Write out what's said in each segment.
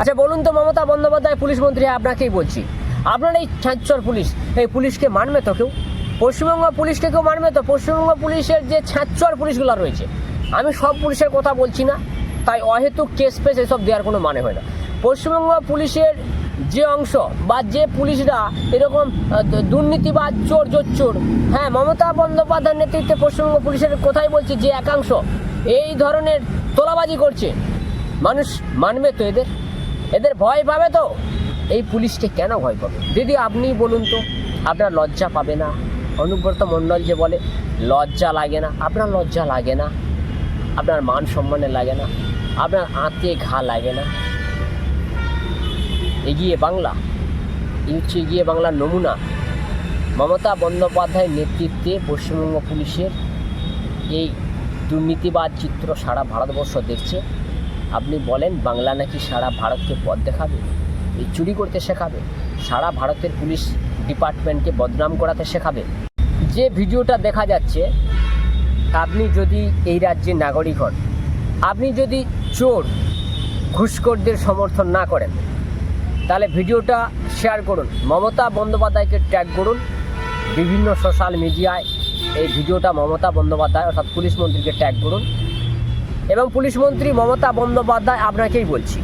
আচ্ছা বলুন তো মমতা বন্দ্যোপাধ্যায়, পুলিশ মন্ত্রী, আপনাকেই বলছি। আপনার এই ছাঁচর পুলিশ, এই পুলিশকে মানবে তো কেউ? পশ্চিমবঙ্গ পুলিশকে কেউ মানবে তো? পশ্চিমবঙ্গ পুলিশের যে ছাঁচর পুলিশগুলো রয়েছে, আমি সব পুলিশের কথা বলছি না, তাই অহেতুক কেস পেস এসব দেওয়ার কোনো মানে হয় না। পশ্চিমবঙ্গ পুলিশের যে অংশ বা যে পুলিশরা এরকম আহ, দুর্নীতিবাজ চোর জোচ্চোর হ্যাঁ মমতা বন্দ্যোপাধ্যায়ের নেতৃত্বে পশ্চিমবঙ্গ পুলিশের কোথায় বলছি যে একাংশ এই ধরনের তোলাবাজি করছে মানুষ মানবে তো এদের? এদের ভয় পাবে তো? এই পুলিশকে কেন ভয় পাবে? দিদি আপনি বলুন তো আপনার লজ্জা পাবে না? অনুব্রত মণ্ডল যে বলে লজ্জা লাগে না। আপনার লজ্জা লাগে না? আপনার মান সম্মানে লাগে না? আপনার আঁতে ঘা লাগে না? এগিয়ে বাংলা। এই হচ্ছে এগিয়ে বাংলার নমুনা। মমতা বন্দ্যোপাধ্যায়ের নেতৃত্বে পশ্চিমবঙ্গ পুলিশের এই দুর্নীতিবাদ চিত্র সারা ভারতবর্ষ দেখছে। আপনি বলেন, বাংলা নাকি সারা ভারতকে পথ দেখাবে? এই চুরি করতে শেখাবে? সারা ভারতের পুলিশ ডিপার্টমেন্টকে বদনাম করাতে শেখাবে? যে ভিডিওটা দেখা যাচ্ছে, আপনি যদি এই রাজ্যের নাগরিক হন, আপনি যদি চোর, ঘুষখোরদের সমর্থন না করেন তাহলে ভিডিওটা শেয়ার করুন। মমতা বন্দ্যোপাধ্যায়কে ট্যাগ করুন। বিভিন্ন সোশ্যাল মিডিয়ায় এই ভিডিওটা মমতা বন্দ্যোপাধ্যায় অর্থাৎ পুলিশ মন্ত্রীকে ট্যাগ করুন। এবং পুলিশ মন্ত্রী মমতা বন্দ্যোপাধ্যায় আপনাকেই বলছি।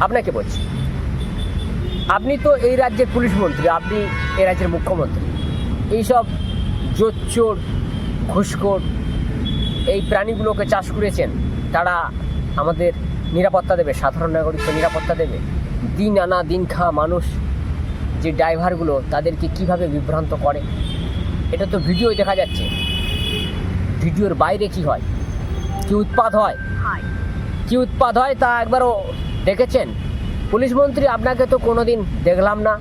আপনাকে বলছি। আপনি তো এই রাজ্যের পুলিশ মন্ত্রী, আপনি এই রাজ্যের মুখ্যমন্ত্রী। এইসব জোচ্চোর, ঘুষখোর, এই প্রাণীগুলোকে চাষ করেছেন, তারা আমাদের নিরাপত্তা দেবে, সাধারণ নাগরিককে নিরাপত্তা দেবে। দিন আনা দিন খাওয়া মানুষ যে ড্রাইভারগুলো তাদেরকে কীভাবে বিভ্রান্ত করে। এটা তো ভিডিও দেখা যাচ্ছে। ভিডিওর বাইরে কি হয়? কি উৎপাদ হয়? কি উৎপাদ হয় তা একবারও দেখেছেন? পুলিশ মন্ত্রী আপনাকে তো কোনো দিন দেখলাম না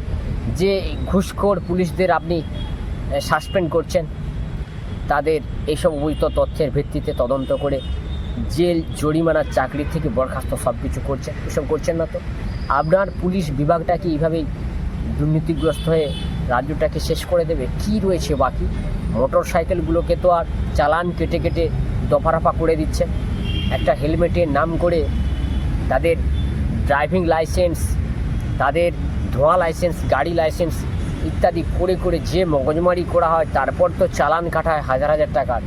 যে ঘুষখোর পুলিশদের আপনি সাসপেন্ড করছেন। তাদের এইসব অবৈধ তথ্যের ভিত্তিতে তদন্ত করে জেল জরিমানার চাকরি থেকে বরখাস্ত সব কিছু করছেন। এসব করছেন না তো? আপনার পুলিশ বিভাগটা কি এইভাবেই দুর্নীতিগ্রস্ত হয়ে রাজ্যটাকে শেষ করে দেবে? কি রয়েছে বাকি? মোটর সাইকেলগুলোকে তো আর চালান কেটে কেটে দফারফা করে দিচ্ছে। একটা হেলমেটের নাম করে তাদের ড্রাইভিং লাইসেন্স, তাদের ধোঁয়া লাইসেন্স, গাড়ি লাইসেন্স ইত্যাদি করে করে যে মগজমারি করা হয়, তারপর তো চালান কাটায় হাজার হাজার টাকার।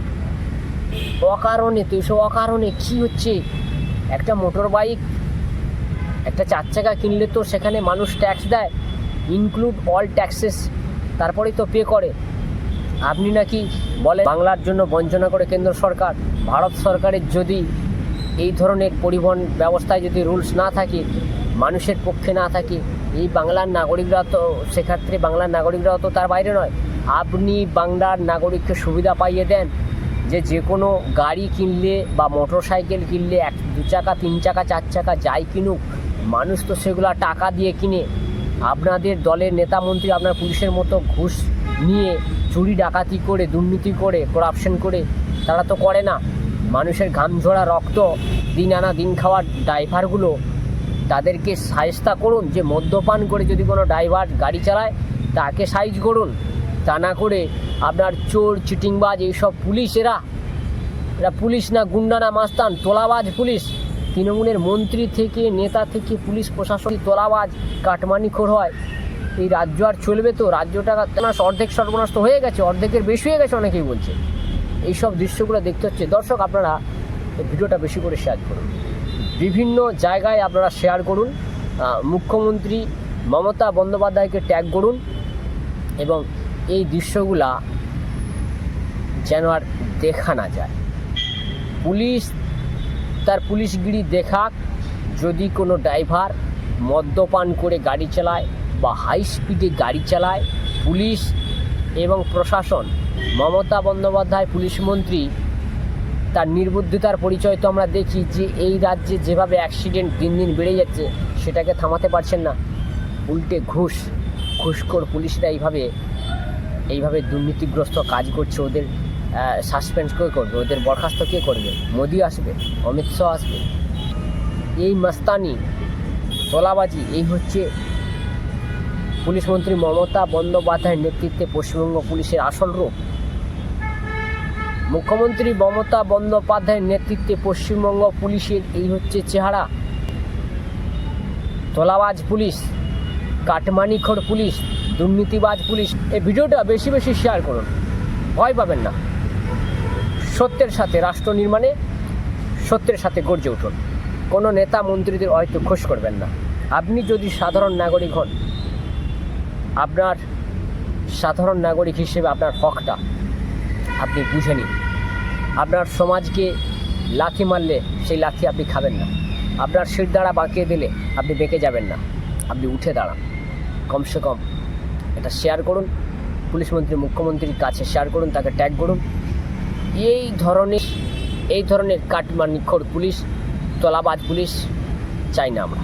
অকারণে, তো এসব অকারণে কী হচ্ছে? একটা মোটর বাইক একটা চার চাকা কিনলে তো সেখানে মানুষ ট্যাক্স দেয় ইনক্লুড অল ট্যাক্সেস তারপরেই তো পে করে। আপনি নাকি বলে বাংলার জন্য বঞ্চনা করে কেন্দ্র সরকার, ভারত সরকারের যদি এই ধরনের পরিবহন ব্যবস্থায় যদি রুলস না থাকে, মানুষের পক্ষে না থাকে, এই বাংলার নাগরিকরা তো সেক্ষেত্রে বাংলার নাগরিকরাও তো তার বাইরে নয়। আপনি বাংলার নাগরিককে সুবিধা পাইয়ে দেন যে যে কোনো গাড়ি কিনলে বা মোটর সাইকেল কিনলে এক দু চাকা তিন চাকা চার চাকা যাই কিনুক মানুষ তো সেগুলো টাকা দিয়ে কিনে আপনাদের দলের নেতা মন্ত্রী আপনার পুলিশের মতো ঘুষ নিয়ে চুরি, ডাকাতি করে, দুর্নীতি করে করাপশন করে, তারা তো করে না। মানুষের ঘাম ঝোড়া রক্ত দিন আনা দিন খাওয়ার ড্রাইভারগুলো তাদেরকে সাহেস্তা করুন, যে মদ্যপান করে যদি কোনো ড্রাইভার গাড়ি চালায়, তাকে সাইজ করুন। তা না করে আপনার চোর, চিটিংবাজ, এইসব পুলিশেরা এরা পুলিশ না, গুন্ডা না, মাস্তান, তোলাবাজ পুলিশ। তৃণমূলের মন্ত্রী থেকে, নেতা থেকে, পুলিশ প্রশাসন তোলাবাজ কাটমানিখোর হয়। এই রাজ্য আর চলবে তো, রাজ্যটা অর্ধেক সর্বনাশ হয়ে গেছে, অর্ধেকের বেশি হয়ে গেছে অনেকেই বলছে। এইসব দৃশ্যগুলো দেখতে হচ্ছে। দর্শক, আপনারা ভিডিওটা বেশি করে শেয়ার করুন। বিভিন্ন জায়গায় আপনারা শেয়ার করুন। মুখ্যমন্ত্রী মমতা বন্দ্যোপাধ্যায়কে ট্যাগ করুন এবং এই দৃশ্যগুলা যেন আর দেখা না যায়। পুলিশ তার পুলিশগিরি দেখাক, যদি কোনো ড্রাইভার মদ্যপান করে গাড়ি চালায় বা হাই স্পিডে গাড়ি চালায়, পুলিশ এবং প্রশাসন, মমতা বন্দ্যোপাধ্যায় পুলিশ মন্ত্রী, তার নির্বুদ্ধিতার পরিচয় তো আমরা দেখি যে এই রাজ্যে যেভাবে অ্যাক্সিডেন্ট দিন দিন বেড়ে যাচ্ছে, সেটাকে থামাতে পারছেন না। উল্টে ঘুষ, ঘুষখোর পুলিশরা এইভাবে এইভাবে দুর্নীতিগ্রস্ত কাজ করছে ওদের। সাসপেন্ড কে করবে? ওদের বরখাস্ত কে করবে? মোদি আসবে, অমিত শাহ আসবে। এই মাস্তানি, তোলাবাজি, এই হচ্ছে পুলিশ মন্ত্রী মমতা বন্দ্যোপাধ্যায়ের নেতৃত্বে পশ্চিমবঙ্গ পুলিশের আসল রূপ। মুখ্যমন্ত্রী মমতা বন্দ্যোপাধ্যায়ের নেতৃত্বে পশ্চিমবঙ্গ পুলিশের এই হচ্ছে চেহারা। তোলাবাজ পুলিশ, কাটমানিখোর পুলিশ, দুর্নীতিবাজ পুলিশ। এই ভিডিওটা বেশি বেশি শেয়ার করুন। ভয় পাবেন না। সত্যের সাথে রাষ্ট্র নির্মাণে সত্যের সাথে গর্জে উঠুন। কোনো নেতা মন্ত্রীদের হয়তো খোঁজ করবেন না। আপনি যদি সাধারণ নাগরিক হন, আপনার সাধারণ নাগরিক হিসেবে আপনার হকটা আপনি বুঝে নিন। আপনার সমাজকে লাথি মারলে সেই লাথি আপনি খাবেন না। আপনার শির দ্বারা বাঁকিয়ে দিলে আপনি বেঁকে যাবেন না। আপনি উঠে দাঁড়ান। কমসে কম এটা শেয়ার করুন। পুলিশ মন্ত্রী, মুখ্যমন্ত্রীর কাছে শেয়ার করুন, তাকে ট্যাগ করুন। এই ধরনের এই ধরনের কাটমানিখোর পুলিশ তলাবাজ পুলিশ চাই না আমরা।